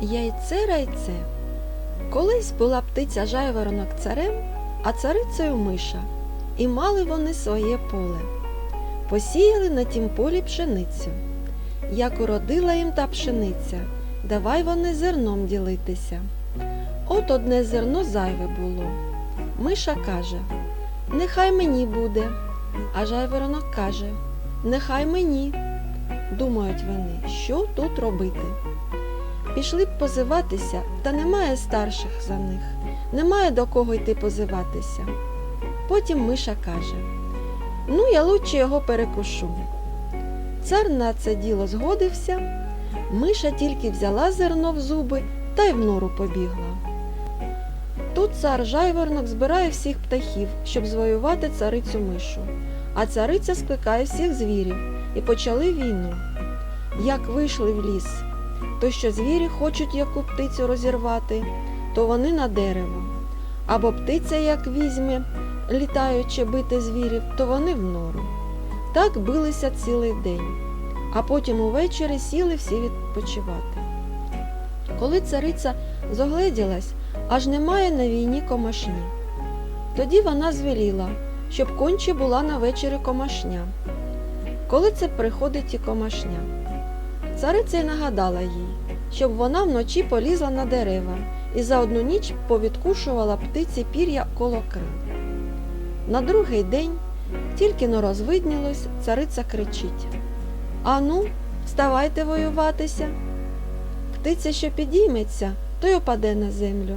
Яйце райце. Колись була птиця жайворонок царем, а царицею миша, і мали вони своє поле. Посіяли на тім полі пшеницю. Як уродила їм та пшениця, давай вони зерном ділитися. От одне зерно зайве було. Миша каже, нехай мені буде. А жайворонок каже, нехай мені. Думають вони, що тут робити. Пішли б позиватися, та немає старших за них, немає до кого йти позиватися. Потім Миша каже Ну, я лучше його перекушу. Цар на це діло згодився, Миша тільки взяла зерно в зуби та й в нору побігла. Тут цар жайворонок збирає всіх птахів, щоб звоювати царицю мишу, а цариця скликає всіх звірів і почали війну. Як вийшли в ліс, то що звірі хочуть яку птицю розірвати, то вони на дерево. Або птиця, як візьме, літаючи бити звірів, то вони в нору. Так билися цілий день, а потім увечері сіли всі відпочивати. Коли цариця зогледілась, аж немає на війні комашні. Тоді вона звеліла, щоб конче була на вечері комашня. Коли це приходить і комашня. Цариця й нагадала їй, щоб вона вночі полізла на дерева і за одну ніч повідкушувала птиці пір'я коло крил. На другий день, тільки но розвиднілось, цариця кричить Ану, вставайте воюватися. Птиця, що підійметься, то й опаде на землю.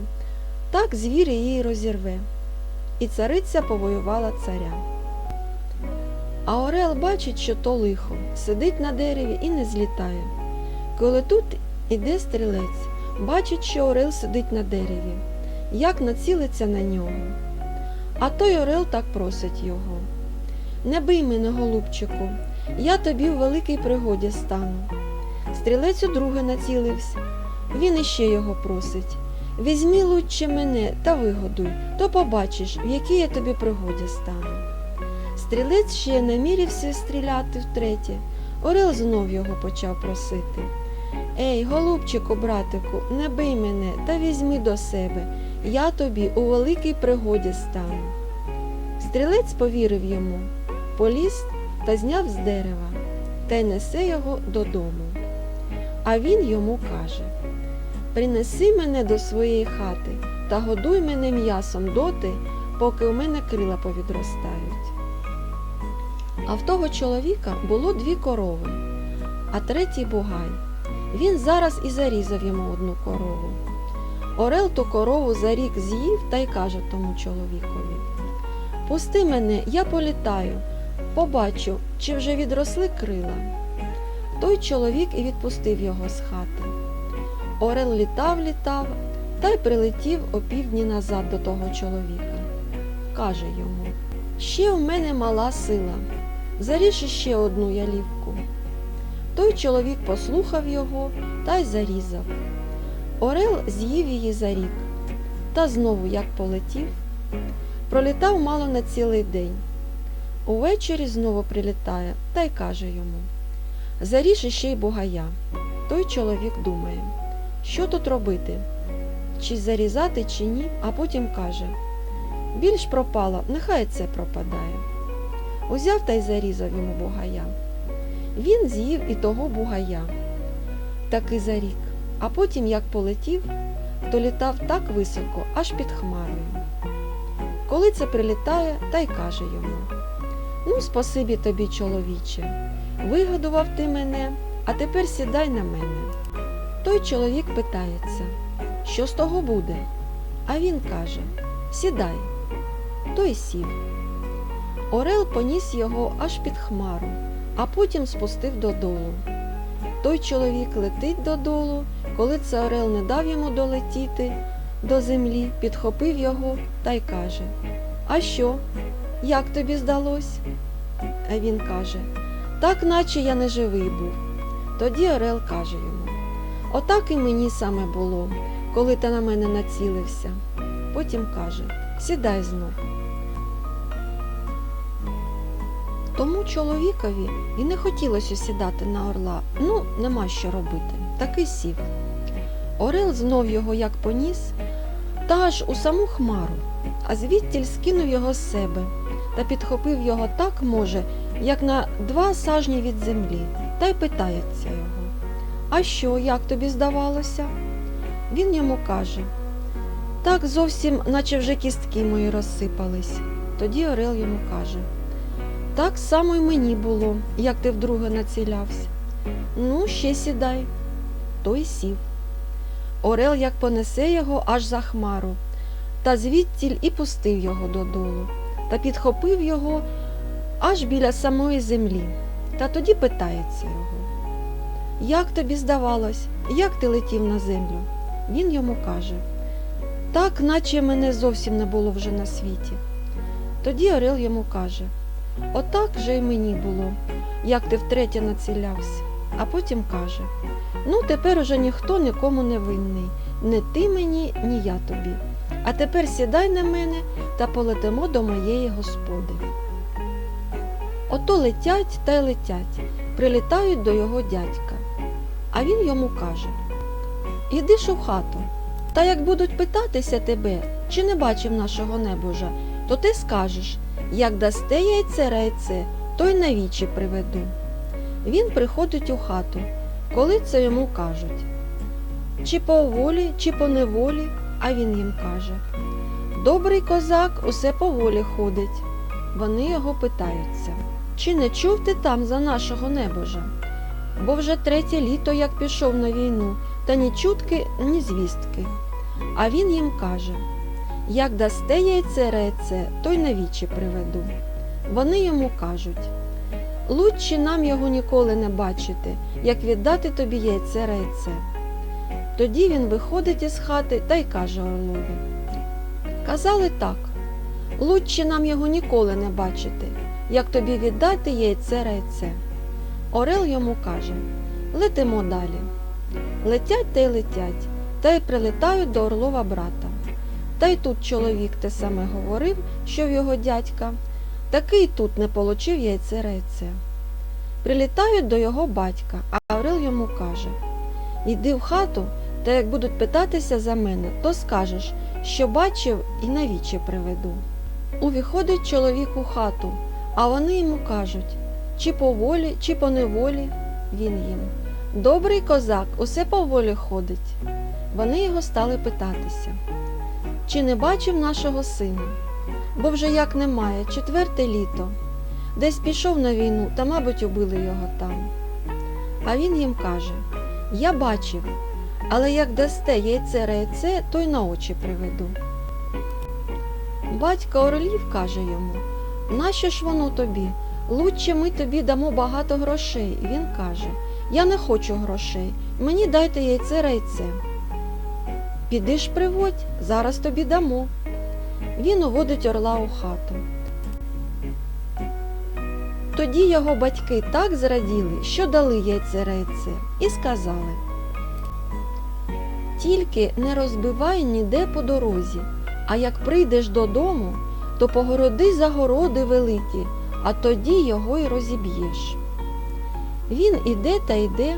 Так звір її розірве. І цариця повоювала царя. А Орел бачить, що то лихо, сидить на дереві і не злітає. Коли тут іде стрілець, бачить, що Орел сидить на дереві, як націлиться на нього. А той Орел так просить його. Не бий мене, голубчику, я тобі в великій пригоді стану. Стрілець удруге націлився. Він іще його просить. Візьмі лучше мене та вигодуй, то побачиш, в якій я тобі пригоді стану. Стрілець ще намірився стріляти втретє. Орел знов його почав просити. Ей, голубчику, братику, не бий мене та візьми до себе, я тобі у великій пригоді стану. Стрілець повірив йому, поліз та зняв з дерева та й несе його додому. А він йому каже Принеси мене до своєї хати та годуй мене м'ясом доти, поки у мене крила повідростають. А в того чоловіка було дві корови, а третій бугай. Він зараз і зарізав йому одну корову. Орел ту корову за рік з'їв та й каже тому чоловікові Пусти мене, я політаю, побачу, чи вже відросли крила. Той чоловік і відпустив його з хати. Орел літав, літав та й прилетів опівдні назад до того чоловіка. Каже йому Ще в мене мала сила. Заріж іще одну ялівку. Той чоловік послухав його та й зарізав. Орел з'їв її за рік, та знову як полетів, пролітав мало на цілий день. Увечері знову прилітає та й каже йому Заріж іще й бугая. Той чоловік думає, що тут робити, чи зарізати, чи ні, а потім каже Більш пропало, нехай це пропадає. Узяв та й зарізав йому бугая. Він з'їв і того бугая, таки за рік, а потім, як полетів, то літав так високо, аж під хмарою. Коли це прилітає, та й каже йому Ну, спасибі тобі, чоловіче, вигодував ти мене, а тепер сідай на мене. Той чоловік питається, що з того буде? А він каже Сідай. Той сів. Орел поніс його аж під хмару, а потім спустив додолу. Той чоловік летить додолу, коли це Орел не дав йому долетіти до землі, підхопив його та й каже А що? Як тобі здалось? А він каже Так, наче я не живий був. Тоді Орел каже йому Отак і мені саме було, коли ти на мене націлився. Потім каже Сідай знов. Тому чоловікові і не хотілося сідати на орла. Ну, нема що робити. Таки сів. Орел знов його як поніс, та аж у саму хмару, а звідтіль скинув його з себе та підхопив його так, може, як на два сажні від землі, та й питається його. А що, як тобі здавалося? Він йому каже, так зовсім, наче вже кістки мої розсипались. Тоді Орел йому каже, так само й мені було, як ти вдруге націлявся. Ну, ще сідай. Той сів. Орел як понесе його аж за хмару, та звідтіль і пустив його додолу, та підхопив його аж біля самої землі. Та тоді питається його. Як тобі здавалось, як ти летів на землю? Він йому каже, так, наче мене зовсім не було вже на світі. Тоді Орел йому каже, отак же й мені було, як ти втретє націлявся. А потім каже, ну тепер уже ніхто нікому не винний, не ти мені, ні я тобі. А тепер сідай на мене та полетимо до моєї господи. Ото летять та й летять, прилітають до його дядька. А він йому каже Іди ж у хату, та як будуть питатися тебе, чи не бачив нашого небожа, то ти скажеш, як дасте яйце рейце, то й навічі приведу. Він приходить у хату, коли це йому кажуть. Чи по волі, чи по неволі, а він їм каже Добрий козак усе по волі ходить. Вони його питаються, чи не чув ти там за нашого небожа? Бо вже третє літо, як пішов на війну, та ні чутки, ні звістки. А він їм каже Як дасте яйце реце, то й навічі приведу. Вони йому кажуть Лучше нам його ніколи не бачити, як віддати тобі яйце рейце. Тоді він виходить із хати та й каже Орлові. Казали так лучше нам його ніколи не бачити, як тобі віддати яйце рейце. Орел йому каже Летимо далі. Летять та й летять, та й прилетають до Орлова брата. Та й тут чоловік те саме говорив, що в його дядька, такий тут не получив яйце рейце. Прилітають до його батька, а Орел йому каже Йди в хату, та як будуть питатися за мене, то скажеш, що бачив і навічі приведу. Увіходить чоловік у хату, а вони йому кажуть чи по волі, чи по неволі. Він їм. Добрий козак, усе по волі ходить. Вони його стали питатися, чи не бачив нашого сина, бо вже як немає, четверте літо. Десь пішов на війну, та, мабуть, убили його там. А він їм каже Я бачив, але як дасте яйце рейце, то й на очі приведу. Батько Орлів каже йому, нащо ж воно тобі? Лучше ми тобі дамо багато грошей. Він каже, я не хочу грошей, мені дайте яйце рейце. Піди ж приводь, зараз тобі дамо. Він уводить орла у хату. Тоді його батьки так зраділи, що дали яйце рейце, і сказали Тільки не розбивай ніде по дорозі, а як прийдеш додому, то погороди загороди великі, а тоді його й розіб'єш. Він іде та йде,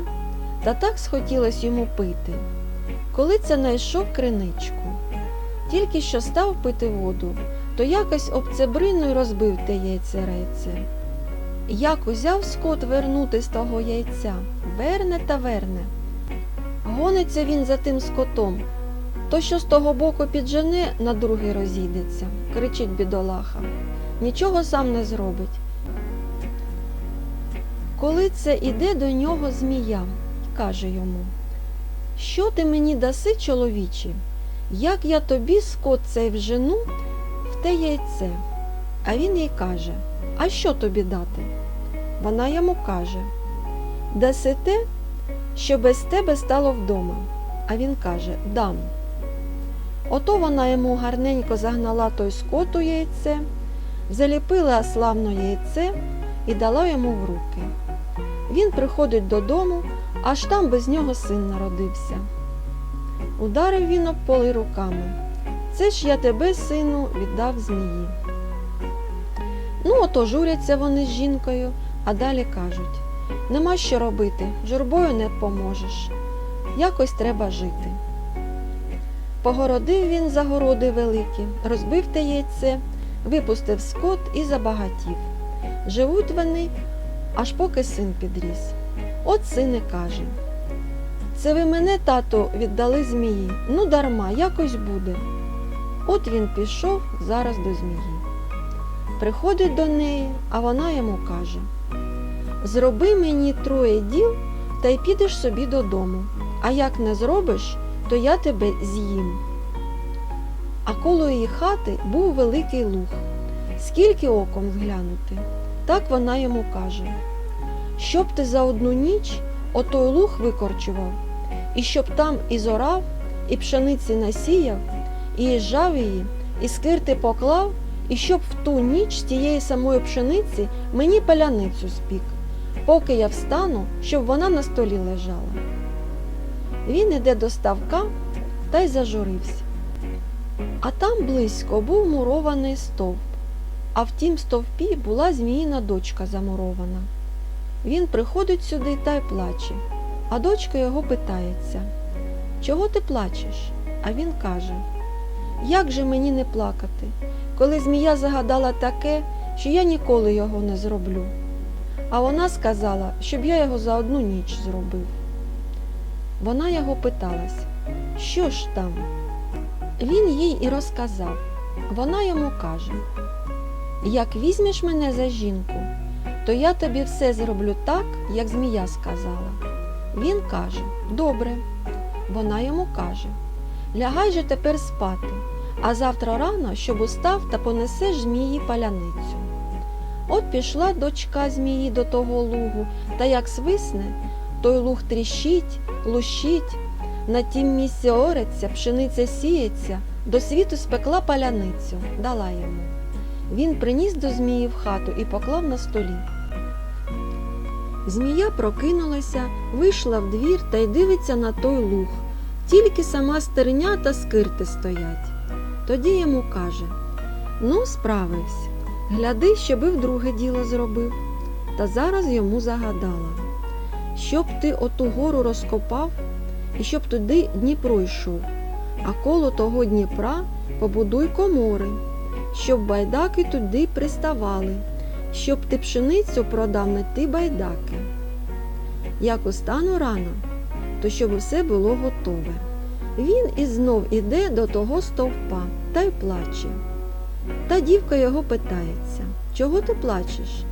та так схотілось йому пити. Коли це найшов криничку, тільки що став пити воду, то якось об цебрину й розбив те яйце рейце. Як узяв скот вернути з того яйця, верне та верне. Гониться він за тим скотом, то що з того боку піджене, на другий розійдеться, кричить бідолаха. Нічого сам не зробить. Коли це іде до нього змія, каже йому, що ти мені даси, чоловіче, як я тобі скот цей вжену в те яйце? А він їй каже, а що тобі дати? Вона йому каже, даси те, що без тебе стало вдома. А він каже, дам. Ото вона йому гарненько загнала той скот у яйце, заліпила славно яйце і дала йому в руки. Він приходить додому, аж там без нього син народився. Ударив він об поли руками. Це ж я тебе, сину, віддав змії. Ну, ото журяться вони з жінкою, а далі кажуть нема що робити, журбою не поможеш. Якось треба жити. Погородив він загороди великі, розбив те яйце, випустив скот і забагатів. Живуть вони, аж поки син підріс. От син каже Це ви мене, тато, віддали змії. Ну, дарма, якось буде. От він пішов зараз до змії. Приходить до неї, а вона йому каже Зроби мені троє діл та й підеш собі додому, а як не зробиш, то я тебе з'їм. А коло її хати був великий луг. Скільки оком зглянути? Так вона йому каже. Щоб ти за одну ніч отой луг викорчував, і щоб там і зорав, і пшениці насіяв, і жав її, і скирти поклав, і щоб в ту ніч з тієї самої пшениці мені паляницю спік, поки я встану, щоб вона на столі лежала. Він іде до ставка та й зажурився. А там близько був мурований стовп, а в тім стовпі була зміїна дочка замурована. Він приходить сюди та й плаче, а дочка його питається Чого ти плачеш? А він каже Як же мені не плакати, коли змія загадала таке, що я ніколи його не зроблю. А вона сказала, щоб я його за одну ніч зробив. Вона його питалась, що ж там? Він їй і розказав. Вона йому каже Як візьмеш мене за жінку, то я тобі все зроблю так, як змія сказала. Він каже Добре. Вона йому каже Лягай же тепер спати, а завтра рано, щоб устав та понесеш змії паляницю. От пішла дочка змії до того лугу, та як свисне, той луг тріщить, лущить, на тім місці ореться, пшениця сіється, до світу спекла паляницю, дала йому. Він приніс до змії в хату і поклав на столі. Змія прокинулася, вийшла в двір та й дивиться на той луг. Тільки сама стерня та скирти стоять. Тоді йому каже Ну, справився. Гляди, щоби вдруге діло зробив. Та зараз йому загадала, щоб ти оту гору розкопав і щоб туди Дніпро йшов, а коло того Дніпра побудуй комори, щоб байдаки туди приставали, щоб ти пшеницю продав на ті байдаки. Як устану рано, то щоб все було готове. Він і знов іде до того стовпа та й плаче. Та дівка його питається, чого ти плачеш?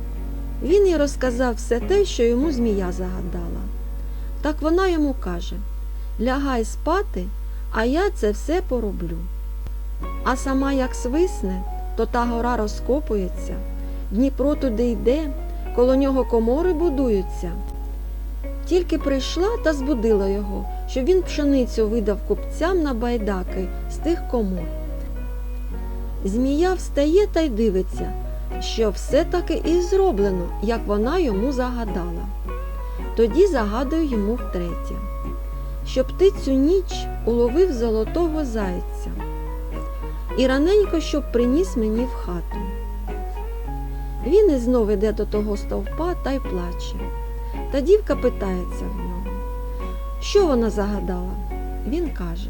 Він їй розказав все те, що йому змія загадала. Так вона йому каже Лягай спати, а я це все пороблю. А сама як свисне, то та гора розкопується, Дніпро туди йде, коло нього комори будуються. Тільки прийшла та збудила його, щоб він пшеницю видав купцям на байдаки з тих комор. Змія встає та й дивиться, що все таки і зроблено, як вона йому загадала. Тоді загадую йому втретє, щоб ти цю ніч уловив золотого зайця і раненько, щоб приніс мені в хату. Він і знов іде до того стовпа та й плаче. Та дівка питається в нього, що вона загадала? Він каже,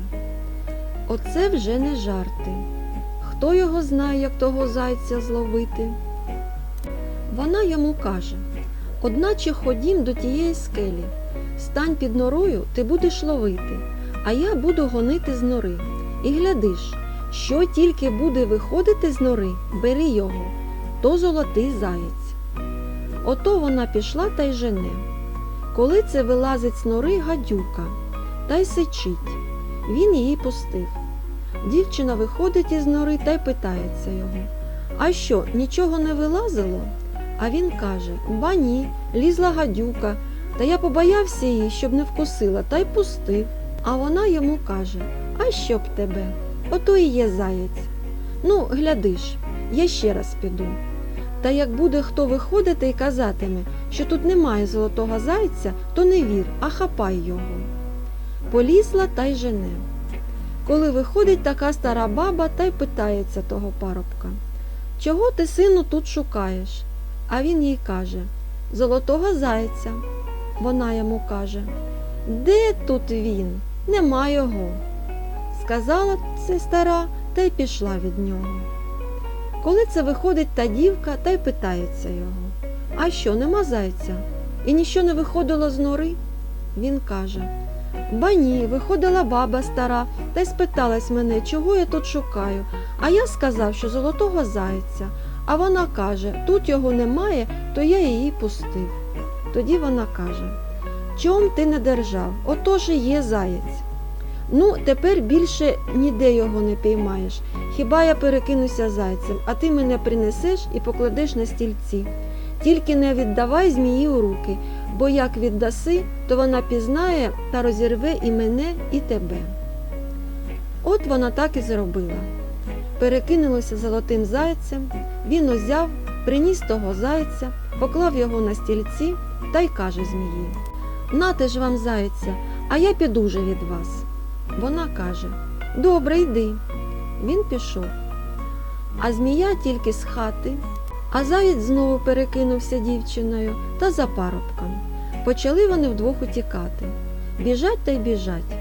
оце вже не жарти. Хто його знає, як того зайця зловити? Вона йому каже Одначе ходім до тієї скелі, стань під норою, ти будеш ловити, а я буду гонити з нори. І глядиш, що тільки буде виходити з нори, бери його, то золотий заєць. Ото вона пішла та й жене. Коли це вилазить з нори гадюка, та й сичить. Він її пустив. Дівчина виходить із нори та й питається його А що, нічого не вилазило? А він каже Ба ні, лізла гадюка, та я побоявся її, щоб не вкусила, та й пустив. А вона йому каже А що б тебе? Ото і є заєць. Ну, глядиш, я ще раз піду. Та як буде хто виходити і казатиме, що тут немає золотого зайця, то не вір, а хапай його. Полізла та й жене. Коли виходить така стара баба та й питається того парубка. Чого ти, сину, тут шукаєш? А він їй каже Золотого зайця. Вона йому каже Де тут він? Нема його. Сказала це стара та й пішла від нього. Коли це виходить та дівка та й питається його А що, нема зайця? І ніщо не виходило з нори? Він каже Ба ні, виходила баба стара та й спиталась мене, чого я тут шукаю. А я сказав, що золотого зайця. А вона каже, тут його немає, то я її пустив. Тоді вона каже Чом ти не держав? Отож і є заєць. Ну, тепер більше ніде його не піймаєш. Хіба я перекинуся зайцем, а ти мене принесеш і покладеш на стільці. Тільки не віддавай змії у руки, бо як віддаси, то вона пізнає та розірве і мене, і тебе. От вона так і зробила. Перекинулося золотим зайцем, він узяв, приніс того зайця, поклав його на стільці та й каже змії Нате ж вам зайця, а я піду вже від вас. Вона каже Добре, йди. Він пішов. А змія тільки з хати, а заєць знову перекинувся дівчиною та за парубком. Почали вони вдвох утікати. Біжать та й біжать.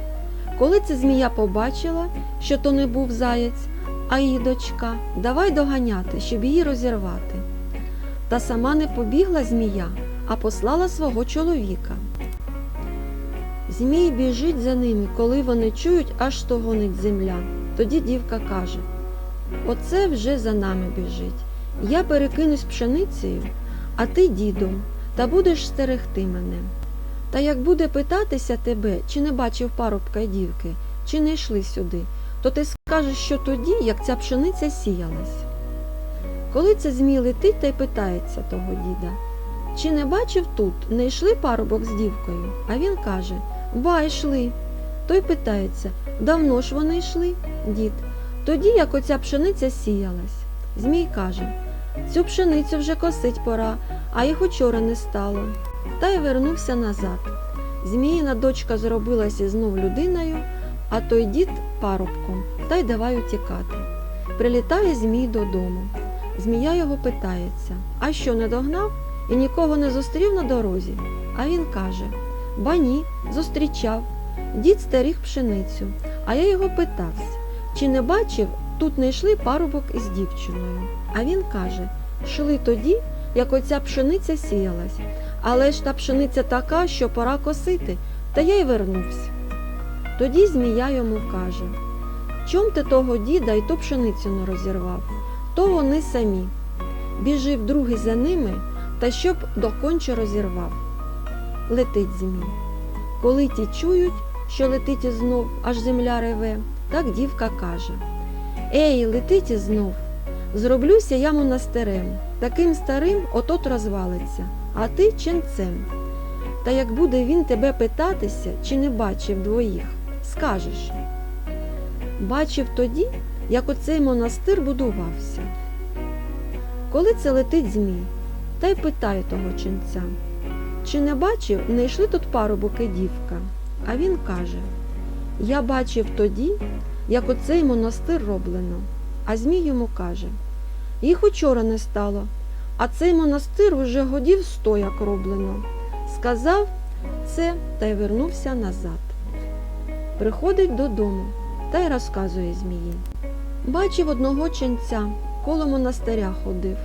Коли ця змія побачила, що то не був заєць, а її дочка, давай доганяти, щоб її розірвати. Та сама не побігла змія, а послала свого чоловіка. Змій біжить за ними, коли вони чують, аж стогонить земля. Тоді дівка каже Оце вже за нами біжить. Я перекинусь пшеницею, а ти дідом, та будеш стерегти мене. Та як буде питатися тебе, чи не бачив парубка дівки, чи не йшли сюди, то ти скажеш, що тоді, як ця пшениця сіялась. Коли це змій летить та й питається того діда, чи не бачив тут, не йшли парубок з дівкою? А він каже Ба, йшли. Той питається, давно ж вони йшли, дід. Тоді, як оця пшениця сіялась. Змій каже, цю пшеницю вже косить пора, а їх учора не стало. Та й вернувся назад. Зміїна дочка зробилася знов людиною, а той дід парубком, та й давай утікати. Прилітає Змій додому. Змія його питається, а що не догнав і нікого не зустрів на дорозі? А він каже Ба ні, зустрічав. Дід стеріг пшеницю, а я його питався, чи не бачив, тут не йшли парубок із дівчиною. А він каже Шли тоді, як оця пшениця сіялась, але ж та пшениця така, що пора косити, та я й вернувся. Тоді змія йому каже Чом ти того діда й ту пшеницю не розірвав? То вони самі. Біжив другий за ними, та щоб доконче розірвав. Летить змій. Коли ті чують, що летить і знов, аж земля реве, так дівка каже Ей, летить і знов. Зроблюся я монастирем, таким старим отот розвалиться, а ти ченцем. Та як буде він тебе питатися, чи не бачив двоїх, скажеш. Бачив тоді, як оцей монастир будувався. Коли це летить змій, та й питає того ченця, чи не бачив, не йшли тут парубок і дівка? А він каже Я бачив тоді, як оцей монастир роблено. А Змій йому каже Їх учора не стало, а цей монастир уже годів сто як роблено. Сказав це та й вернувся назад. Приходить додому та й розказує Змії. Бачив одного ченця, коло монастиря ходив.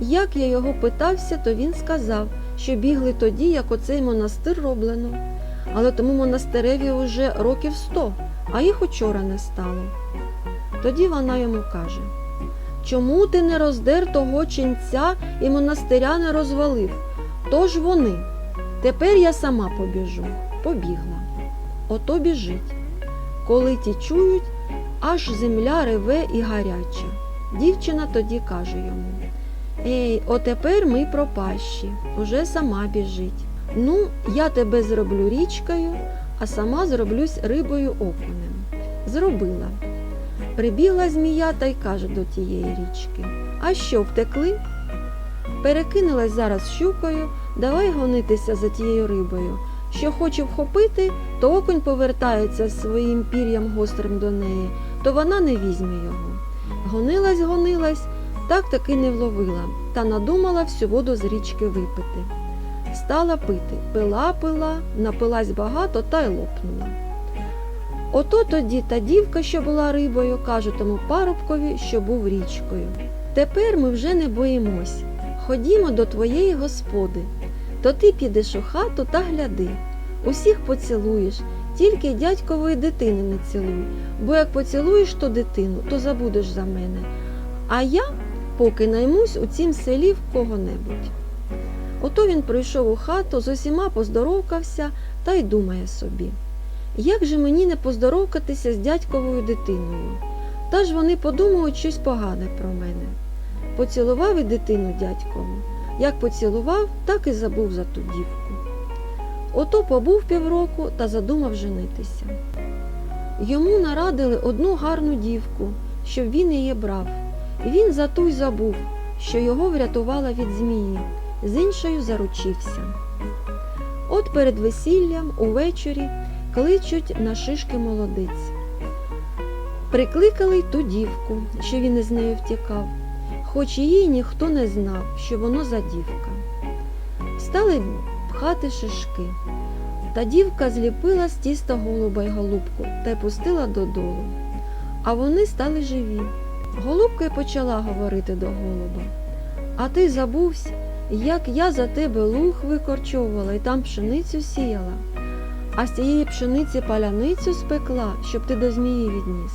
Як я його питався, то він сказав, що бігли тоді, як оцей монастир роблено. Але тому монастиреві уже років сто, а їх учора не стало. Тоді вона йому каже Чому ти не роздер того ченця і монастиря не розвалив? Тож вони. Тепер я сама побіжу. Побігла. Ото біжить. Коли ті чують, аж земля реве і гаряча. Дівчина тоді каже йому Ей, отепер ми пропащі, уже сама біжить. Ну, я тебе зроблю річкою, а сама зроблюсь рибою окунем. Зробила. Прибігла змія та й каже до тієї річки А що, втекли? Перекинулась зараз щукою, давай гонитися за тією рибою. Що хоче вхопити, то окунь повертається своїм пір'ям гострим до неї, то вона не візьме його. Гонилась, гонилась, так таки не вловила та надумала всю воду з річки випити. Стала пити, пила пила, напилась багато та й лопнула. Ото тоді та дівка, що була рибою, каже тому парубкові, що був річкою. Тепер ми вже не боїмось. Ходімо до твоєї господи. То ти підеш у хату та гляди. Усіх поцілуєш, тільки дядькової дитини не цілуй, бо як поцілуєш ту дитину, то забудеш за мене. А я поки наймусь у цім селі в кого-небудь. Ото він прийшов у хату, з усіма поздоровкався та й думає собі. Як же мені не поздоровкатися з дядьковою дитиною? Та ж вони подумають щось погане про мене. Поцілував і дитину дядькову. Як поцілував, так і забув за ту дівку. Ото побув півроку та задумав женитися. Йому нарадили одну гарну дівку, щоб він її брав. Він за ту й забув, що його врятувала від змії, з іншою заручився. От перед весіллям увечері кличуть на шишки молодиць. Прикликали й ту дівку, що він із нею втікав, хоч її ніхто не знав, що воно за дівка. Стали пхати шишки. Та дівка зліпила з тіста голуба й голубку та й пустила додолу. А вони стали живі. Голубка й почала говорити до голуба. А ти забувся, як я за тебе луг викорчовувала і там пшеницю сіяла, а з цієї пшениці паляницю спекла, щоб ти до змії відніс.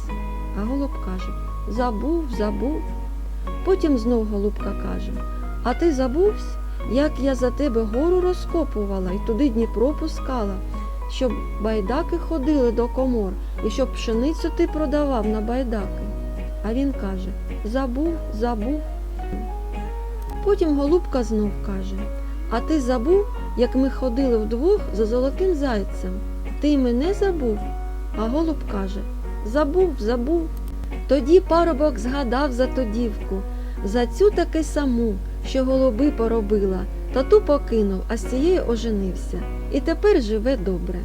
А голуб каже Забув, забув. Потім знов голубка каже А ти забувся, як я за тебе гору розкопувала і туди Дніпро пускала, щоб байдаки ходили до комор і щоб пшеницю ти продавав на байдаки. А він каже Забув, забув. Потім голубка знов каже А ти забув, як ми ходили вдвох за золотим зайцем? Ти мене забув? А голуб каже Забув, забув. Тоді парубок згадав за ту дівку, за цю таки саму, що голуби поробила, та ту покинув, а з цією оженився, і тепер живе добре.